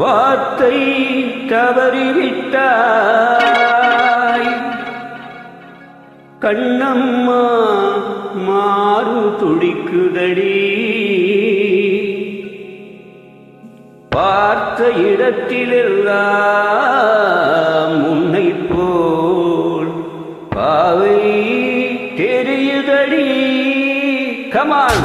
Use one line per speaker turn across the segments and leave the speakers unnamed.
வார்த்தை தவறிவிட்டாய். கண்ணம்மா மாறு துடிக்குதடி. பார்த்த இடத்திலெல்லாம் உன்னை போல் பாவை தெரியுதடி. கமான்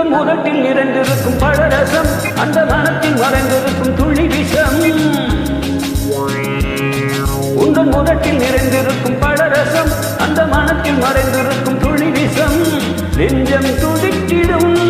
உந்தன் முதட்டில் நிறைந்திருக்கும் பழரசம் அந்த மனத்தில் மறைந்திருக்கும் துளி விஷம். உந்தன் முதட்டில் நிறைந்திருக்கும் பழரசம் அந்த மனத்தில் மறைந்திருக்கும் துளி விஷம். நெஞ்சம் துடிக்கிடும்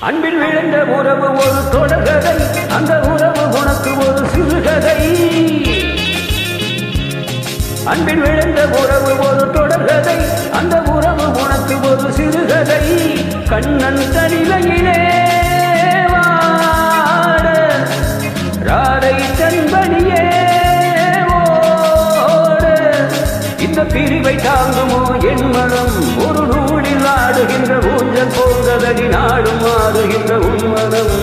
அன்பில் விழுந்த உறவு ஒரு தொடர்கதை. அந்த உறவு உனக்கு ஒரு சிறுகதை. அன்பில் விழுந்த உறவு ஒரு தொடர்கதை. அந்த உறவு உனக்கு ஒரு சிறுகதை. கண்ணன் தனிலையிலே வாட. ராதை தன்படியே இந்த பிரிவை தாங்குமோ என் மனம் ஒரு நூல் ஆடுகின்ற ஊஞ்சல் போன்றதடி நாடும் ஆடுகின்ற உன்மனம்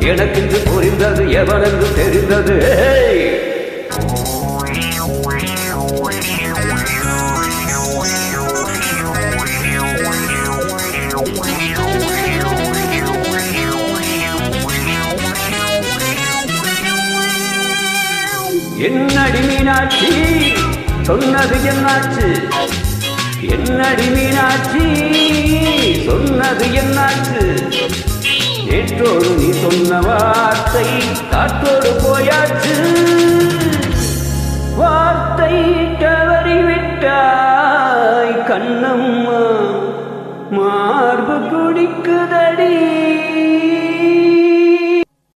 எனக்கென்று புரிந்தது எவனென்று தெரிந்தது? என்னடி மீனாட்சி? சொன்னது என்னாச்சு? என்னடி மீனாட்சி? சொன்னது என்னாச்சு? நேற்றோடு நீ சொன்ன வார்த்தை காற்றோடு போயாச்சு. வார்த்தை தவறிவிட்டாய் கண்ணம்மா